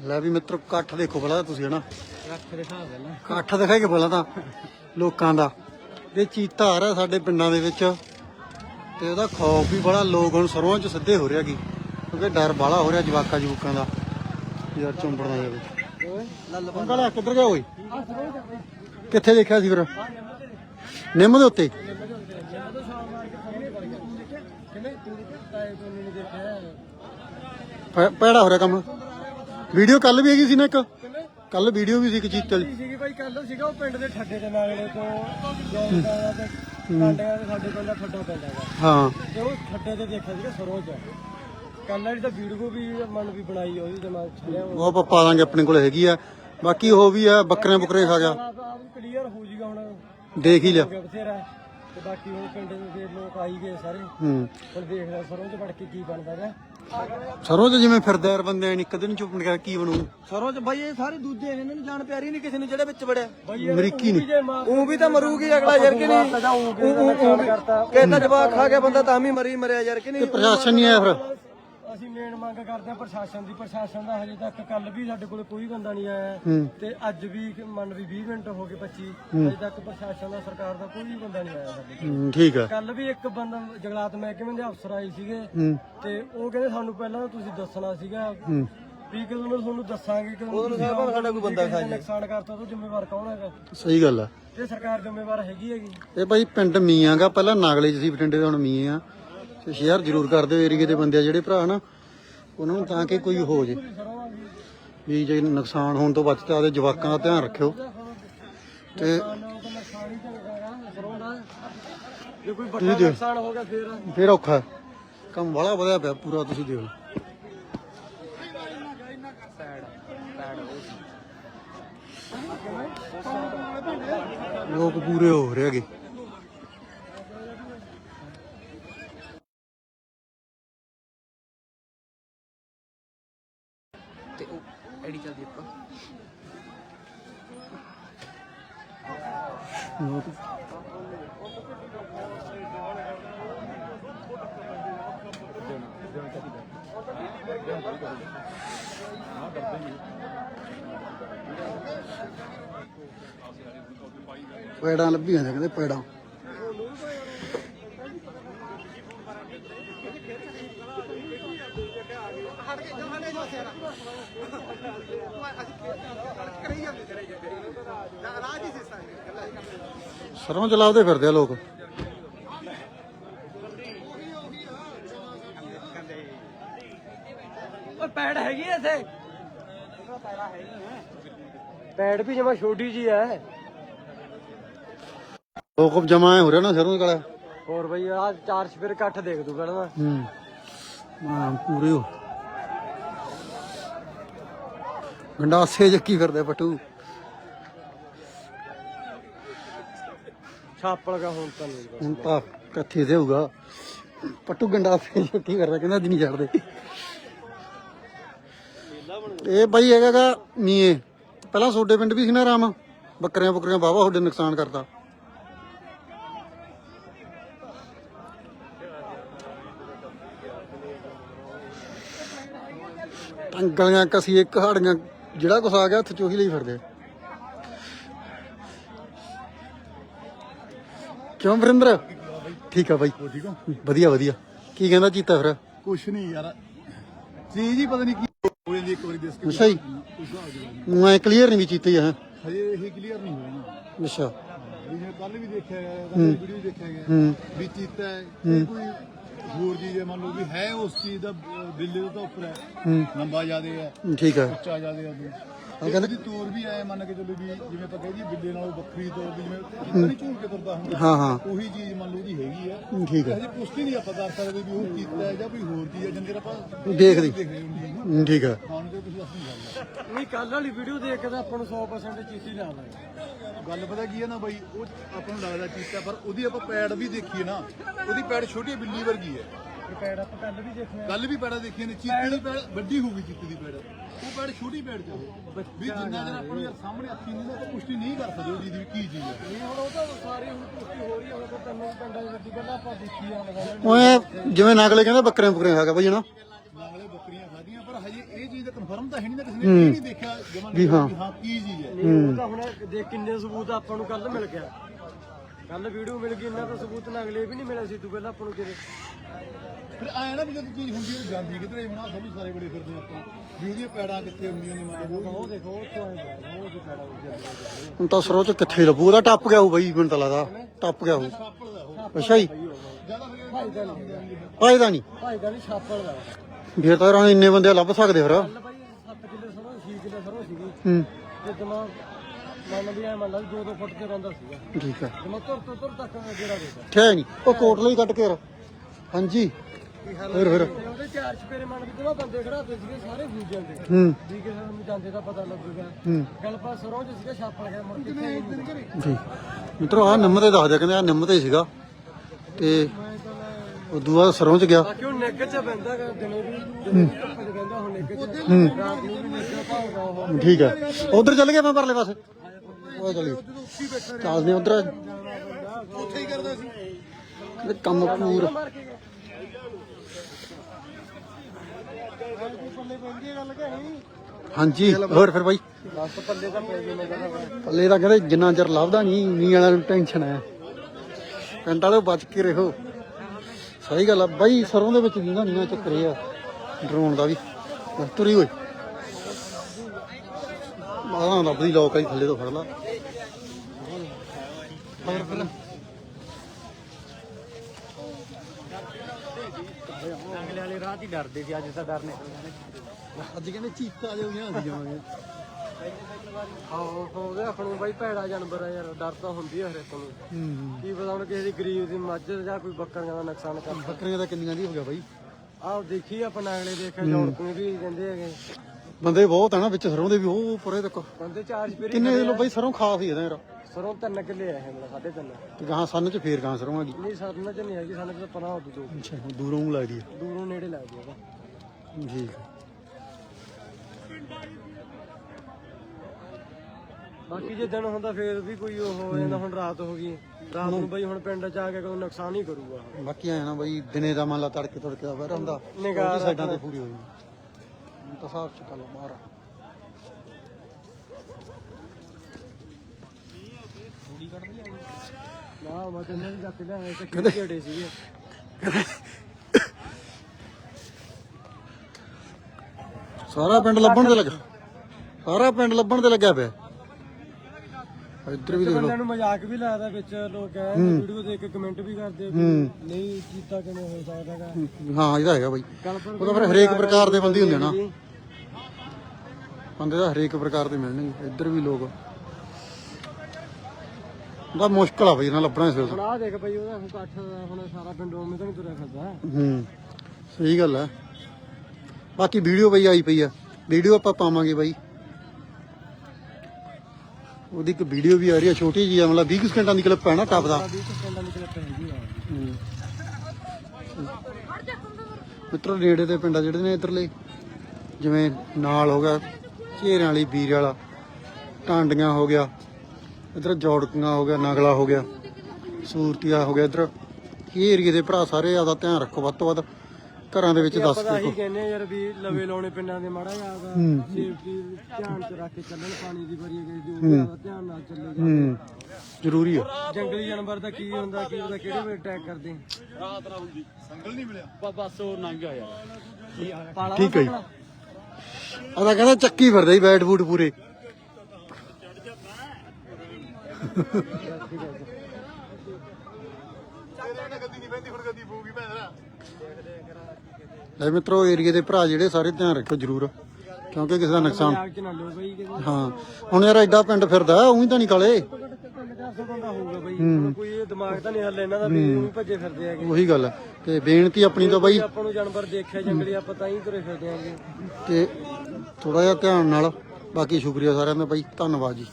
ਲੈ ਵੀ ਮਿੱਤਰੋ ਇਕੱਠ ਦੇਖੋ ਪਹਿਲਾਂ ਤੁਸੀਂ ਹਨਾ? ਰੱਖ ਦਿਖਾ ਪਹਿਲਾਂ ਇਕੱਠ ਦਿਖਾਈ ਕੇ ਪਹਿਲਾਂ ਤਾਂ ਲੋਕਾਂ ਦਾ। ਇਹ ਚੀਤਾ ਆ ਰਿਹਾ ਸਾਡੇ ਪਿੰਡਾਂ ਦੇ ਵਿੱਚ ਤੇ ਉਹਦਾ ਖੌਫ ਵੀ ਬੜਾ ਲੋਕ ਹੁਣ ਸਰੋਂ ਚ ਸਿੱਧੇ ਹੋ ਰਿਹਾ ਕੀ ਕਿਉਂਕਿ ਡਰ ਬਾਲਾ ਹੋ ਰਿਹਾ ਜਵਾਕਾਂ ਜਵੂਕਾਂ ਦਾ। ਯਾਰ ਚੁੰਬੜ ਨਾ ਜਾਵੇ ਕਿੱਧਰ ਗਿਆ ਓਏ? ਕਿੱਥੇ ਦੇਖਿਆ ਸੀ ਫਿਰ? ਨਿੰਮ ਦੇ ਉੱਤੇ? ਤੂੰ ਤੋਂ ਪੈੜਾ ਹੋ ਰਿਹਾ ਕੰਮ। ਵੀਡੀਓ ਕੱਲ ਵੀ ਹੈਗੀ ਸੀ ਨਾ ਇੱਕ? ਕੱਲ ਵੀਡੀਓ ਵੀ ਸੀ ਇੱਕ ਚੀਤੇ ਦੀ ਸੀਗੀ ਭਾਈ ਕੱਲ ਸੀਗਾ ਉਹ ਪਿੰਡ ਦੇ ਠੱਡੇ ਦੇ ਨਾਲੇ ਤੋਂ ਜੌਂਦਾ ਤੇ ਕਾਂਡਿਆਂ ਦੇ ਸਾਡੇ ਪਿੰਡ ਦਾ ਠੱਡਾ ਪੈਂਦਾ ਹੈਗਾ। ਹਾਂ। ਤੇ ਉਹ ਠੱਡੇ ਤੇ ਦੇਖਿਆ ਸੀਗਾ ਸਰੋਂ ਚ। ਕੱਲ ਵਾਲੀ ਤਾਂ ਵੀਡੀਓ ਵੀ ਮਨ ਵੀ ਬਣਾਈ ਉਹਦੀ ਮੈਂ ਛੜਿਆ ਉਹ ਆਪਾਂ ਪਾ ਦਾਂਗੇ ਆਪਣੇ ਕੋਲ ਹੈਗੀ ਆ। ਬਾਕੀ ਉਹ ਵੀ ਆ ਬੱਕਰੇ ਬੁਕਰੇ ਖਾ ਗਿਆ ਆਪ ਆਪ ਕਲੀਅਰ ਹੋ ਜੂਗਾ ਹੁਣ। ਦੇਖ ਹੀ ਲਿਆ। ਬਥੇਰਾ। ਤੇ ਬਾਕੀ ਹੁਣ ਪਿੰਡ ਦੇ ਫਿਰ ਲੋਕ ਆਈ ਗਏ ਸਾਰੇ। ਹੂੰ। ਹੁਣ ਦੇਖਦਾ ਸਰੋਂ ਚ ਵੜ ਕੇ ਕੀ ਬਣਦਾ ਹੈ ਸਰੋਂ ਚ ਜਿਵੇਂ ਫਿਰਦਾ ਯਾਰ ਬੰਦੇ ਨਹੀਂ ਕਦੇ ਨਹੀਂ ਚੁੱਪ ਕਰ ਕੀ ਬਣੂ? ਸਰੋਂ ਚ ਬਾਈ ਇਹ ਸਾਰੇ ਦੂਜੇ ਨੇ ਇਹਨਾਂ ਨੂੰ ਜਾਣ ਪਿਆਰੀ ਨਹੀਂ ਕਿਸੇ ਨੂੰ ਜਿਹੜੇ ਵਿੱਚ ਵੜਿਆ। ਅਮਰੀਕੀ ਨਹੀਂ ਉਹ ਵੀ ਤਾਂ ਮਰੂਗੀ ਅਗਲਾ ਯਾਰ ਕਿ ਨਹੀਂ? ਕਹਿੰਦਾ ਜਵਾਬ ਖਾ ਗਿਆ ਬੰਦਾ ਤਾਂ ਵੀ ਮਰੀ ਮਰਿਆ ਯਾਰ ਕਿ ਨਹੀਂ? ਪ੍ਰਸ਼ਾਸਨ ਨਹੀਂ ਆਇਆ ਫਿਰ। ਅਸੀਂ ਮੇਨ ਮੰਗ ਕਰਦੇ ਹਾਂ ਪ੍ਰਸ਼ਾਸਨ ਦੀ। ਪ੍ਰਸ਼ਾਸਨ ਦਾ ਹਜੇ ਤੱਕ ਕੱਲ ਵੀ ਸਾਡੇ ਕੋਲ ਕੋਈ ਬੰਦਾ ਨਹੀਂ ਆਇਆ। ਹੂੰ। ਤੇ ਅੱਜ ਵੀ ਮੰਨ ਵੀ 20 ਮਿੰਟ ਹੋ ਗਏ 25 ਹਜੇ ਤੱਕ ਪ੍ਰਸ਼ਾਸਨ ਦਾ ਸਰਕਾਰ ਦਾ ਕੋਈ ਬੰਦਾ ਨਹੀਂ ਆਇਆ ਸਾਡੇ ਕੋਲ। ਹੂੰ, ਠੀਕ ਆ। ਕੱਲ ਵੀ ਇੱਕ ਬੰਦਾ ਜਗਲਾਤ ਮਹਿਕਮੇ ਦੇ ਅਫਸਰ ਆਏ ਸੀਗੇ। ਹੂੰ। ਤੇ ਉਹ ਕਹਿੰਦੇ ਸਾਨੂੰ ਪਹਿਲਾਂ ਤੁਸੀਂ ਦੱਸਣਾ ਸੀਗਾ ਹੂੰ। ਵੀ ਕਦੋਂ ਨੂੰ ਤੁਹਾਨੂੰ ਦੱਸਾਂਗੇ ਕਿ ਉਹਨੂੰ ਸਾਹਿਬ ਸਾਡਾ ਕੋਈ ਬੰਦਾ ਖਾ ਨੁਕਸਾਨ ਕਰਤਾ ਤਾਂ ਜ਼ਿੰਮੇਵਾਰ ਕੌਣ ਹੈਗਾ? ਸਹੀ ਗੱਲ ਆ। ਤੇ ਸਰਕਾਰ ਜ਼ਿੰਮੇਵਾਰ ਹੈਗੀ ਹੈਗੀ। ਇਹ ਭਾਈ ਪਿੰਡ ਮੀਆਂਗਾ ਪਹਿਲਾਂ ਨਾਗਲੇ ਚ ਸੀ ਬਠਿੰਡੇ ਦੇ ਹੁਣ ਮੀਏ ਆ ਤੇ ਸ਼ੇਅਰ ਜ਼ਰੂਰ ਕਰ ਦਿਓ ਏਰੀਏ ਦੇ ਬੰਦੇ ਆ ਜਿਹੜੇ ਭਰਾ ਨਾ ਉਹਨਾਂ ਨੂੰ ਤਾਂ ਕਿ ਕੋਈ ਹੋ ਜੇ। ਵੀ ਜੇ ਨੁਕਸਾਨ ਹੋਣ ਤੋਂ ਬਚਦਾ ਉਹਦੇ ਜਵਾਕਾਂ ਦਾ ਧਿਆਨ ਰੱਖਿਓ। ਤੇ ਜੇ ਕੋਈ ਵੱਡਾ ਨੁਕਸਾਨ ਹੋ ਗਿਆ ਫੇਰ। ਫੇਰ ਔਖਾ। ਕੰਮ ਬੜਾ ਵਧਿਆ ਪਿਆ ਪੂਰਾ ਤੁਸੀਂ ਦੇਖ ਲਓ। ਲੋਕ ਪੂਰੇ ਹੋ ਰਹੇ ਹੈਗੇ। ਪੈੜਾਂ ਲੱਭੀਆਂ ਨੇ ਕਹਿੰਦੇ ਪੈੜਾਂ। ਸਰੋਂ ਚਲਾਉਂਦੇ ਫਿਰਦੇ ਆ ਲੋਕ। ਓਏ ਪੈੜ ਹੈਗੀ ਇੱਥੇ। ਪੈੜ ਵੀ ਜਮਾ ਛੋਟੀ ਜੀ ਐ ਲੋਕ ਜਮਾ ਹੋ ਰਿਹਾ ਨਾ ਸਰੋਂ ਕਾਲਾ। ਹੋਰ ਬਈ ਆ ਚਾਰ ਸਪੇਰ ਇਕੱਠ ਦੇਖ ਤੂੰ ਕਹਿੰਦਾ ਹੂੰ। ਮਾਂ ਪੂਰੇ ਹੋ। ਗੰਡਾਸੇ ਜੱਕੀ ਫਿਰਦੇ ਪਟੂ। ਛਾਪਲ ਦਾ ਹੁਣ ਤਾਂ ਨਹੀਂ। ਹੁਣ ਤਾਂ ਕੱਥੇ ਤੇ ਹੋਊਗਾ। ਪਟੂ ਗੰਡਾਸੇ ਜੱਕੀ ਫਿਰਦਾ ਕਹਿੰਦਾ ਅੱਜ ਨਹੀਂ ਛੱਡਦੇ। ਇਹ ਬਾਈ ਹੈਗਾਗਾ ਮੀਏ ਪਹਿਲਾਂ ਸੋਡੇ ਪਿੰਡ ਵੀ ਸੀ ਨਾ ਰਾਮ ਬੱਕਰੀਆਂ ਬੁੱਕਰੀਆਂ ਵਾਹਵਾ ਤੁਹਾਡੇ ਨੁਕਸਾਨ ਕਰਤਾ। ਟੰਗਲੀਆਂ ਕਸੀਏ ਕਹਾੜੀਆਂ ਜਿਹੜਾ ਕੁਛ ਆ ਗਿਆ ਹੱਥ ਚੋਹੀ ਲਈ ਫਿਰਦੇ। ਕਿਉਂ ਵਰਿੰਦਰ? ਠੀਕ ਆ ਬਾਈ। ਠੀਕ ਹੋ? ਵਧੀਆ ਵਧੀਆ। ਕੀ ਕਹਿੰਦਾ ਚੀਤਾ ਫਿਰ? ਕੁਛ ਨਹੀਂ ਯਾਰ। ਚੀਜ਼ ਹੀ ਪਤਾ ਨਹੀਂ ਕੀ ਹੋ ਜਾਂਦੀ ਇੱਕ ਵਾਰੀ ਦੇਖ ਕੇ ਅੱਛਾ ਜੀ ਮੈਂ ਕਲੀਅਰ ਨਹੀਂ ਵੀ ਚੀਤੇ ਆ। ਹਜੇ ਇਹ ਕਲੀਅਰ ਨਹੀਂ ਹੋਇਆ ਨਾ। ਅੱਛਾ। ਵੀ ਜਿਵੇਂ ਕੱਲ ਵੀ ਦੇਖਿਆ ਗਿਆ ਕੱਲ ਵੀਡੀਓ ਵੀ ਦੇਖਿਆ ਗਿਆ ਹੂੰ। ਵੀ ਚੀਤਾ ਹੈ। ਇਹ ਕੋਈ ਹੋਰ ਚੀਜ਼ ਹੈ ਮੰਨ ਲਓ ਵੀ ਹੈ ਉਸ ਚੀਜ਼ ਦਾ ਬਿੱਲੇ ਤੋਂ ਉੱਪਰ ਹੈ। ਹੂੰ। ਲੰਬਾ ਜ਼ਿਆਦੇ ਹੈ ਠੀਕ ਆ ਉੱਚਾ ਜ਼ਿਆਦੇ ਹੈ। ਉਹ ਕਹਿੰਦੇ- ਉਹਦੀ ਤੋਰ ਵੀ ਆਏ ਮੰਨ ਕੇ ਚੱਲੋ ਵੀ ਜਿਵੇਂ ਆਪਾਂ ਕਹੇ ਜੀ ਬਿੱਲੇ ਨਾਲੋਂ ਵੱਖਰੀ ਤੋਰ ਵੀ ਜਿਵੇਂ ਜਿੱਦਾਂ ਨਹੀਂ ਝੂਲ ਕੇ ਤੁਰਦਾ ਹੁੰਦਾ। ਹਾਂ ਹਾਂ। ਉਹੀ ਚੀਜ਼ ਮੰਨ ਲਓ ਉਹਦੀ ਹੈਗੀ ਹੈ ਠੀਕ ਆ। ਹਜੇ ਪੁਸ਼ਟੀ ਨਹੀਂ ਆਪਾਂ ਕਰ ਸਕਦੇ ਵੀ ਉਹ ਕੀਤਾ ਹੈ ਜਾਂ ਕੋਈ ਹੋਰ ਚੀਜ਼ ਹੈ ਜਿੰਦੇ ਆਪਾਂ ਦੇਖਦੀ। ਦੇਖ ਰਹੇ ਹੁੰਦੀ ਹੈ ਨਾ। ਹੂੰ, ਠੀਕ ਆ। ਹਾਂ ਤੇ ਤੁਸੀਂ ਦੱਸ ਨਹੀਂ ਗੱਲ ਨਹੀਂ ਕੱਲ ਵਾਲੀ ਵੀਡੀਓ ਦੇਖ ਕੇ ਤਾਂ ਆਪਾਂ ਨੂੰ 100% ਚੀਤੀ ਲਾ ਦਾਂਗੇ ਗੱਲ ਪਤਾ ਕੀ ਹੈ ਨਾ ਬਾਈ ਉਹ ਆਪਾਂ ਨੂੰ ਲੱਗਦਾ ਚੀਤਾ ਪਰ ਉਹਦੀ ਆਪਾਂ ਪੈੜ ਵੀ ਦੇਖੀਏ ਨਾ। ਉਹਦੀ ਪੈੜ ਛੋਟੀ ਬਿੱਲੀ ਵਰਗੀ ਹੈ ਪੈੜ ਆਪਾਂ ਕੱਲ ਵੀ ਦੇਖਿਆ। ਕੱਲ ਵੀ ਪੈੜਾਂ ਦੇਖੀਆਂ ਨੇ ਚੀਤੇ ਦੀ ਪੈੜ ਵੱਡੀ ਹੋਊਗੀ ਚੀਤੇ ਦੀ ਪੈੜ। ਉਹ ਪੈੜ ਛੋਟੀ ਪੈੜ ਚ। ਵੀ ਜਿੰਨਾ ਚਿਰ ਆਪਾਂ ਨੂੰ ਯਾਰ ਸਾਹਮਣੇ ਅੱਖੀ ਨਹੀਂ ਨਾ ਆਪਾਂ ਪੁਸ਼ਟੀ ਨਹੀਂ ਕਰ ਸਕਦੇ ਉਹ ਚੀਜ਼ ਦੀ ਕੀ ਚੀਜ਼ ਹੈ ਨਹੀਂ ਹੁਣ ਉਹ ਤਾਂ ਸਾਰੀ ਹੁਣ ਪੁਸ਼ਟੀ ਹੋ ਰਹੀ ਹੈ ਹੁਣ ਤਾਂ ਤੈਨੂੰ ਪਿੰਡਾਂ ਦੇ ਵਿੱਚ ਪਹਿਲਾਂ ਆਪਾਂ ਦੇਖੀ ਆ ਲਗਾਇਆ ਓਏ ਜਿਵੇਂ ਨਾਗਲੇ ਕਹਿੰਦਾ ਬੱਕਰੀਆਂ ਬੁਕਰੀਆਂ ਖਾ ਗਿਆ ਬਾਈ ਹਨਾ ਨਾਲੇ ਬੱਕਰੀਆਂ ਖਾਧੀਆਂ ਪਰ ਹਜੇ ਇਹ ਚੀਜ਼ ਦਾ ਕਨਫਰਮ ਤਾਂ ਹੈ ਨਹੀਂ ਨਾ ਕਿਸੇ ਨੇ ਇਹ ਨਹੀਂ ਦੇਖਿਆ ਜਮਾਂ ਵੀ ਹਾਂ। ਹਾਂ ਕੀ ਚੀਜ਼ ਹੈ ਉਹ ਤਾਂ ਹੁਣ ਦੇਖ ਕਿੰਨੇ ਸਬੂਤ ਆਪਾਂ ਨੂੰ ਕੱਲ ਮਿਲ ਗਿਆ। ਕੱਲ ਵੀਡੀਓ ਮਿਲ ਗਈ ਇਹਨਾਂ ਦਾ ਸਬੂਤ ਨਾ ਅਗਲੇ ਵੀ ਨਹੀਂ ਮਿਲਿਆ ਸੀ ਤੂੰ ਪਹਿਲਾਂ ਆਪਾਂ ਨੂੰ ਕਿਤੇ ਫਿਰ ਆਇਆ ਨਾ ਵੀ ਜਦੋਂ ਚੀਜ਼ ਹੁੰਦੀ ਹੈ ਜਾਂਦੀ ਕਿਧਰੇ ਹੁਣ ਆਹ ਸਭ ਸਾਰੇ ਬੜੇ ਫਿਰਦੇ ਆਪਾਂ। ਵੀ ਉਹਦੀਆਂ ਪੈੜਾਂ ਕਿੱਥੇ ਹੁੰਦੀਆਂ ਨੇ ਮਾਰੇ ਉਹ ਦੇਖੋ ਉੱਥੋਂ ਆਏ ਉਹ ਜੋ ਹੋ ਗਿਆ ਹੁਣ ਤਾਂ ਸਰੋਂ ਚ ਕਿੱਥੇ ਲੱਭੂ ਉਹਦਾ ਟੱਪ ਗਿਆ ਉਹ ਬਈ ਮੈਨੂੰ ਤਾਂ ਲੱਗਦਾ ਟੱਪ ਗਿਆ ਉਹ ਛਾਪਲ ਦਾ ਉਹ ਅੱਛਾ ਜੀ। ਜ਼ਿਆਦਾ ਫਿਰ ਭਾਈ ਦਾ ਨਹੀਂ। ਫਾਇਦਾ ਨਹੀਂ। ਭਾਈ ਦਾ ਨਹੀਂ ਛਾਪਲ ਦਾ। ਫਿਰ ਤਾਂ ਰਾਂ ਇੰਨੇ ਬੰਦੇ ਲੱਭ ਸਕਦੇ ਫਿਰ। ਕੱਲ ਭਾਈ 7 ਕਿੱਲੇ ਸਰੋਂ 6 ਕਿੱਲੇ ਸਰੋਂ ਸੀਗੀ। ਹੂੰ। ਤੇ ਮੰਨ ਵੀ ਐ ਮੰਨ ਲਾ 2-2 ਫੁੱਟ ਤੇ ਰਹਿੰਦਾ ਸੀਗਾ। ਠੀਕ ਹੈ ਜਮਾ ਤੁਰ ਤੁਰ ਤੁਰ ਤੱਕ ਜਿਹੜਾ ਦੇਖਦਾ ਠਿਆ ਨਹੀਂ ਉਹ ਕੋਟਲਾ ਹੀ ਕੱਟ ਕੇ ਯਾਰ ਹਾਂਜੀ। ਫਿਰ ਫਿਰ। ਤੇ ਉਹਦੇ ਚਾਰ ਚਪੇਰੇ ਮੰਨ ਕੇ ਜਮਾ ਬੰਦੇ ਖੜਾਤੇ ਸੀਗੇ ਸਾਰੇ ਫੂਜ ਜਾਂਦੇ। ਹੂੰ। ਵੀ ਕਿਸੇ ਨੂੰ ਜਾਂਦੇ ਦਾ ਪਤਾ ਲੱਗੂਗਾ। ਹੂੰ। ਗੱਲ ਪਾ ਸਰੋਂ ਚ ਸੀਗਾ ਛਾਪਲ ਗਿਆ ਮੁੜ ਕੇ ਇੱਥੇ ਹੀ ਨਹੀਂ। ਜੀ। ਮਿੱਤਰੋ ਆ ਨਿੰਮ ਤੇ ਦੱਸਦੇ ਕਹਿੰਦੇ ਆ ਨਿੰਮ ਤੇ ਸੀਗਾ। ਤੇ ਉਦੋਂ ਬਾਅਦ ਸਰੋਂ ਚ ਗਿਆ। ਬਾਕੀ ਹੁਣ ਨਿੱਘ ਚ ਬੈੰਦਾ ਗਾ ਦਿਨੇ ਵੀ ਦਿਨੇ ਵੀ ਧੁੱਪ ਚ ਬੈੰਦਾ ਹੁਣ ਨਿੱਘ ਚ ਰਾਤ ਨੂੰ ਵੀ ਨਿੱਘ ਭਾਉਂਦਾ ਉਹ। ਠੀਕ ਹੈ ਉਧਰ ਚੱਲ ਗਿਆ ਮੈਂ ਪਰਲੇ ਪਾਸੇ। ਉਹ ਚਲੀ ਉਧਰ। ਉੱਥੇ ਹੀ ਕਰਦਾ ਸੀ। ਕੰਮ ਪੂਰਾ ਮਾਰ ਹਾਂਜੀ ਹੋਰ ਫਿਰ ਬਾਈ। ਪੱਲੇ ਤਾਂ ਮੈਂ ਕਹਿੰਦਾ ਤਾਂ ਜਿੰਨਾ ਚਿਰ ਲੱਭਦਾ ਨਹੀਂ ਨੀ ਵਾਲਿਆਂ ਨੂੰ ਟੈਨਸ਼ਨ ਹੈ। ਪਿੰਡ ਵਾਲੇ ਬਚ ਕੇ ਰਹੋ। ਸਹੀ ਗੱਲ ਆ। ਬਾਈ ਸਰੋਂ ਦੇ ਵਿੱਚ ਜਿੰਨਾ ਨੀਆਂ ਚੱਕਰੇ ਆ। ਡਰੋਨ ਦਾ ਵੀ। ਤੁਰੀ ਹੋਈ ਮਾਂ ਲੱਭਦੀ ਲੋਕ ਆਈ ਥੱਲੇ ਤੋਂ ਫੜ ਲਾ। ਹੋਰ ਫਿਰ। ਅਗਲੇ ਵਾਲੇ ਰਾਤ ਹੀ ਡਰਦੇ ਸੀ ਅੱਜ ਤਾਂ ਡਰ ਨਿਕਲ ਅੱਜ ਕਹਿੰਦੇ ਚੀਤਾ ਜਿਹਾ ਗਿਆ ਸੀ ਜਾਵਾਂਗੇ ਆਹੋ ਹੋ ਗਿਆ ਆਪਣੂ ਬਾਈ ਭੈੜਾ ਜਾਨਵਰ ਆ ਯਾਰ ਡਰ ਤਾਂ ਹੁੰਦੀ ਆ ਹਰੇਕ ਨੂੰ। ਹੂੰ। ਕੀ ਪਤਾ ਹੁਣ ਕਿਸੇ ਦੀ ਗਰੀਬ ਦੀ ਮੱਝ ਜਾਂ ਕੋਈ ਬੱਕਰੀਆਂ ਦਾ ਨੁਕਸਾਨ ਕਰ ਬੱਕਰੀਆਂ ਦਾ ਕਿੰਨੀਆਂ ਦੀ ਹੋ ਗਿਆ ਬਾਈ? ਆਹ ਦੇਖੀ ਆਪਾਂ ਅਗਲੇ ਦੇਖਿਆ ਜੌੜਕ ਵੀ ਕਹਿੰਦੇ ਹੈਗੇ। ਬੰਦੇ ਬਹੁਤ ਆ ਨਾ ਵਿੱਚ ਸਰੋਂ ਦੇ ਵੀ ਉਹ ਪਰੇ ਤੱਕ ਬੰਦੇ ਚਾਰ ਚਪੇਰੇ ਕਿੰਨੇ ਕਿਲੋ ਬਾਈ ਸਰੋਂ ਖਾਸ ਹੀ ਇਹਦਾ ਯਾਰ। ਸਰੋਂ ਤਿੰਨ ਕਿੱਲੇ ਆਏ ਮੇਰਾ ਸਾਢੇ ਤਿੰਨ। ਤੇ ਗਾਂ ਸੰਨ ਚ ਫੇਰ ਗਾਂ ਸਰੋਂ ਆ ਗਈ। ਨਹੀਂ ਸਰਨਾ ਚ ਨਹੀਂ ਹੈਗੀ ਸਾਨੂੰ ਤਾਂ ਪਰਾਂ ਹੋ ਦੂ। ਅੱਛਾ ਦੂਰੋਂ ਲੱਗਦੀ ਹੈ ਦੂਰੋਂ ਨੇੜੇ ਲੱਗਦੀ ਆ। ਉਹਦਾ। ਠੀਕ ਹੈ ਬਾਕੀ ਜੇ ਦਿਨ ਹੁੰਦਾ ਫੇਰ ਵੀ ਕੋਈ ਉਹ ਹੋ ਜਾਂਦਾ ਹੁਣ ਰਾਤ ਹੋ ਗਈ। ਰਾਤ ਨੂੰ ਬਈ ਹੁਣ ਪਿੰਡ ਚ ਆ ਕੇ ਕੋਈ ਨੁਕਸਾਨ ਹੀ ਕਰੂਗਾ। ਬਾਕੀ ਆਇਆ ਨਾ ਬਾਈ ਦਿਨੇ ਦਾ ਮੰਨ ਲਾ ਤੜਕੇ ਤੜਕੇ ਦਾ ਵਰ ਹੁੰਦਾ। ਨਿਗਾਹ ਸਾਈਡਾਂ ਤੇ ਪੂਰੀ ਹੋਈ ਹੁਣ ਬਾਹਰ ਆ। ਨਾ ਮੈਂ ਨਹੀਂ ਕੇ ਤੇ ਕਿਹੜੇ ਸੀਗੇ। ਸਾਰਾ ਪਿੰਡ ਲੱਭਣ ਤੇ ਲੱਗਾ। ਸਾਰਾ ਪਿੰਡ ਲੱਭਣ ਤੇ ਲੱਗਿਆ ਪਿਆ। ਇੱਧਰ ਵੀ ਦੇਖ ਲਓ। ਬੰਦਿਆਂ ਨੂੰ ਮਜ਼ਾਕ ਵੀ ਲੱਗਦਾ ਵਿੱਚ ਲੋਕ ਕਹਿੰਦੇ ਵੀਡੀਓ ਦੇਖ ਕੇ ਕਮੈਂਟ ਵੀ ਕਰਦੇ ਵੀ ਨਹੀਂ ਕੀਤਾ ਕਿਵੇਂ ਹੋ ਸਕਦਾਗਾ ਹਾਂ। ਇਹਦਾ ਹੈਗਾ ਬਾਈ। ਉਹ ਤਾਂ ਫਿਰ ਹਰੇਕ ਪ੍ਰਕਾਰ ਦੇ ਬੰਦੇ ਹੁੰਦੇ ਨਾ। ਬੰਦੇ ਤਾਂ ਹਰੇਕ ਪ੍ਰਕਾਰ ਦੇ ਮਿਲਣਗੇ ਇੱਧਰ ਵੀ ਲੋਕ। ਦਾ ਮੁਸ਼ਕਲ ਆ ਬਈ ਇਹਨਾਂ ਲੱਭਣਾ ਇਸ ਵੇਲੇ ਹੁਣ ਆਹ ਦੇਖ ਬਈ ਉਹਦਾ ਹੁਣ ਇਕੱਠ ਦਾ ਹੁਣ ਸਾਰਾ ਪਿੰਡ ਉਵੇਂ ਤਾਂ ਨਹੀਂ ਤੁਰਿਆ ਫਿਰਦਾ। ਹੂੰ ਸਹੀ ਗੱਲ ਹੈ ਬਾਕੀ ਵੀਡੀਓ ਬਈ ਆਈ ਪਈ ਆ। ਵੀਡੀਓ ਆਪਾਂ ਪਾਵਾਂਗੇ ਬਾਈ। ਉਹਦੀ ਇੱਕ ਵੀਡੀਓ ਵੀ ਆ ਰਹੀ ਆ ਛੋਟੀ ਜੀ ਆ ਮਤਲਬ 20 ਕੁ ਸਕਿੰਟਾਂ ਦੀ ਕਲਿੱਪ ਹੈ ਨਾ ਟੱਪ ਦਾ। 20 ਸਕਿੰਟਾਂ ਦੀ ਕਲਿੱਪ ਹੈਗੀ ਆ। ਹੂੰ। ਮਿੱਤਰੋ ਨੇੜੇ ਦੇ ਪਿੰਡ ਆ ਜਿਹੜੇ ਨੇ ਇਧਰਲੇ। ਜਿਵੇਂ ਨਾਲ ਹੋ ਗਿਆ ਘੇਰਿਆਂ ਵਾਲੀ ਵੀਰ ਵਾਲਾ। ਟਾਂਡੀਆਂ ਹੋ ਗਿਆ ਇਧਰ ਜੌੜਕੀਆਂ ਹੋ ਗਿਆ ਨਗਲਾ ਹੋ ਗਿਆ ਸੂਰਤੀਆ ਹੋ ਗਿਆ ਇਧਰ ਇਹ ਏਰੀਏ ਦੇ ਭਰਾ ਸਾਰੇ ਆਦਾ ਧਿਆਨ ਰੱਖੋ ਵੱਧ ਤੋਂ ਵੱਧ ਘਰਾਂ ਦੇ ਵਿੱਚ ਦੱਸ ਪਤਾ ਕਹਿੰਦੇ ਆ ਯਾਰ ਵੀ ਲਵੇ ਲਾਉਣੇ ਪਿੰਡਾਂ ਦੇ ਮਾੜਾ ਜਿਹਾ ਆਗਾ ਹੂੰ। ਸੇਫਟੀ ਧਿਆਨ ਚ ਰੱਖ ਕੇ ਚੱਲਣ ਪਾਣੀ ਦੀ ਵਾਰੀ ਗਈ ਦੀ ਉਹਦਾ ਜ਼ਿਆਦਾ ਧਿਆਨ ਨਾਲ ਚੱਲੇ ਜਾ ਹੂੰ। ਜ਼ਰੂਰੀ ਆ। ਜੰਗਲੀ ਜਾਨਵਰ ਦਾ ਕੀ ਹੁੰਦਾ ਕੀ ਉਹਦਾ ਕਿਹੜੇ ਵੇਲੇ ਅਟੈਕ ਕਰਦੇ? ਸੰਗਲ ਨਹੀਂ ਮਿਲਿਆ। ਬਸ ਗਿਆ ਯਾਰ। ਪਾਲਾ ਠੀਕ ਹੈ ਜੀ। ਆਦਾ ਕਹਿੰਦਾ ਚੱਕੀ ਫਿਰਦਾ ਹੀ ਬੈਟ ਬੂਟ ਪੂਰੇ। ਲੈ ਮਿੱਤਰੋ ਏਰੀਏ ਦੇ ਭਰਾ ਜਿਹੜੇ ਸਾਰੇ ਧਿਆਨ ਰੱਖਿਓ ਜ਼ਰੂਰ ਕਿਉਂਕਿ ਕਿਸੇ ਦਾ ਨੁਕਸਾਨ ਹਾਂ। ਹੁਣ ਯਾਰ ਐਡਾ ਪਿੰਡ ਫਿਰਦਾ ਉਹੀ ਤਾਂ ਨਹੀਂ ਕਾਲੇ। ਪਿੰਡ 400 ਬੰਦਾ ਹੋਊਗਾ ਬਈ ਹੁਣ ਕੋਈ ਇਹ ਦਿਮਾਗ ਤਾਂ ਨਹੀਂ ਹੱਲੇ ਇਹਨਾਂ ਦਾ ਵੀ ਉਹ ਭੱਜੇ ਫਿਰਦੇ ਹੈਗੇ ਉਹੀ ਗੱਲ ਹੈ ਤੇ ਬੇਨਤੀ ਆਪਣੀ ਤਾਂ ਬਾਈ ਆਪਾਂ ਨੂੰ ਜਾਨਵਰ ਦੇਖਿਆ ਜੰਗਲੀ ਆਪਾਂ ਤਾਂ ਹੀ ਤੁਰੇ ਫਿਰਦੇ ਆਂਗੇ। ਤੇ ਥੋੜਾ ਜਿਹਾ ਧਿਆਨ ਨਾਲ। ਬਾਕੀ ਸ਼ੁਕਰੀਆ ਸਾਰਿਆਂ ਦਾ ਬਾਈ ਧੰਨਵਾਦ ਜੀ।